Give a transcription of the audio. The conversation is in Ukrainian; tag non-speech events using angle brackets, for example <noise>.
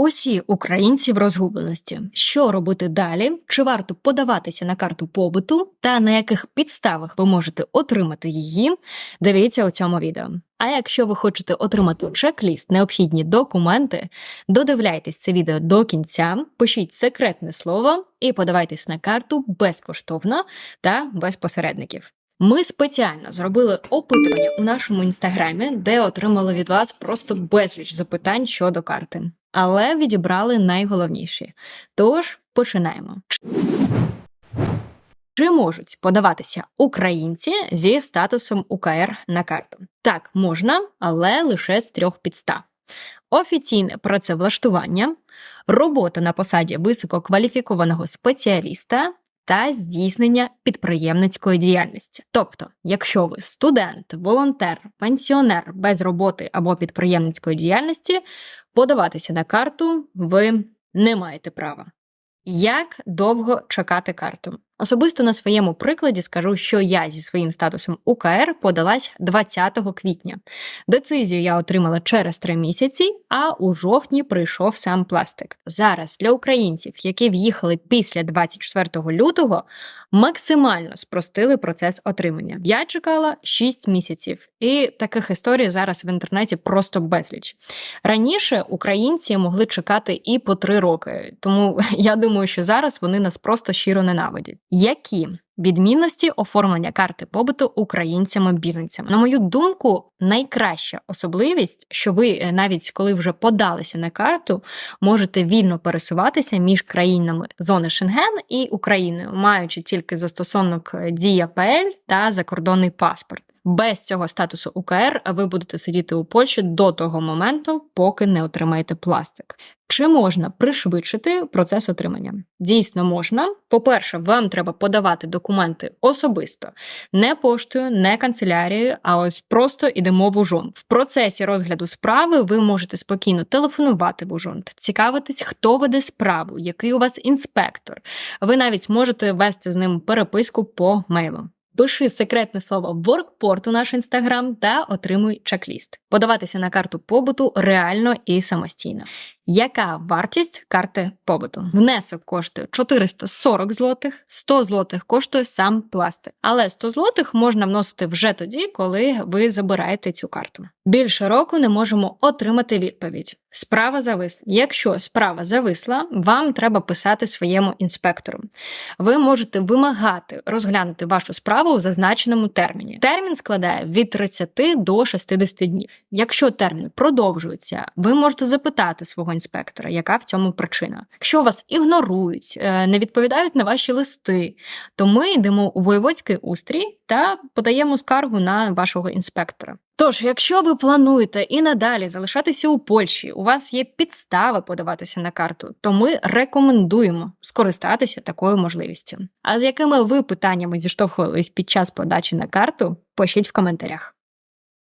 Усі українці в розгубленості. Що робити далі? Чи варто подаватися на карту побуту, та на яких підставах ви можете отримати її? Дивіться у цьому відео. А якщо ви хочете отримати чек-ліст, необхідні документи, додивляйтесь це відео до кінця, пишіть секретне слово і подавайтесь на карту безкоштовно та без посередників. Ми спеціально зробили опитування у нашому інстаграмі, де отримали від вас просто безліч запитань щодо карти, але відібрали найголовніші. Тож починаємо. Чи можуть подаватися українці зі статусом УКР на карту? Так, можна, але лише з трьох підстав: офіційне працевлаштування, робота на посаді висококваліфікованого спеціаліста та здійснення підприємницької діяльності. Тобто, якщо ви студент, волонтер, пенсіонер без роботи або підприємницької діяльності, подаватися на карту ви не маєте права. Як довго чекати карту? Особисто на своєму прикладі скажу, що я зі своїм статусом УКР подалась 20 квітня. Децизію я отримала через три місяці, а у жовтні прийшов сам пластик. Зараз для українців, які в'їхали після 24 лютого, максимально спростили процес отримання. Я чекала 6 місяців, і таких історій зараз в інтернеті просто безліч. Раніше українці могли чекати і по 3 роки, тому <laughs> я думаю, що зараз вони нас просто щиро ненавидять. Які відмінності оформлення карти побуту українцями-біженцями? На мою думку, найкраща особливість, що ви е, навіть коли вже подалися на карту, можете вільно пересуватися між країнами зони Шенген і Україною, маючи тільки застосунок Дія ПЛ та закордонний паспорт. Без цього статусу УКР ви будете сидіти у Польщі до того моменту, поки не отримаєте пластик. Чи можна пришвидшити процес отримання? Дійсно можна. По-перше, вам треба подавати документи особисто, не поштою, не канцелярією, а ось просто ідемо в ужон. В процесі розгляду справи ви можете спокійно телефонувати в ужон, цікавитись, хто веде справу, який у вас інспектор. Ви навіть можете вести з ним переписку по мейлу. Пиши секретне слово WorkPort у наш інстаграм та отримуй чек-ліст. Подаватися на карту побуту реально і самостійно. Яка вартість карти побуту? Внесок коштує 440 злотих, 100 злотих коштує сам пластик. Але 100 злотих можна вносити вже тоді, коли ви забираєте цю карту. Більше року не можемо отримати відповідь. Справа зависла. Якщо справа зависла, вам треба писати своєму інспектору. Ви можете вимагати розглянути вашу справу в зазначеному терміні. Термін складає від 30 до 60 днів. Якщо термін продовжується, ви можете запитати свого інспектора, яка в цьому причина. Якщо вас ігнорують, е, не відповідають на ваші листи, то ми йдемо у воєводський устрій та подаємо скаргу на вашого інспектора. Тож, якщо ви плануєте і надалі залишатися у Польщі, у вас є підстави подаватися на карту, то ми рекомендуємо скористатися такою можливістю. А з якими ви питаннями зіштовхувались під час подачі на карту, пишіть в коментарях.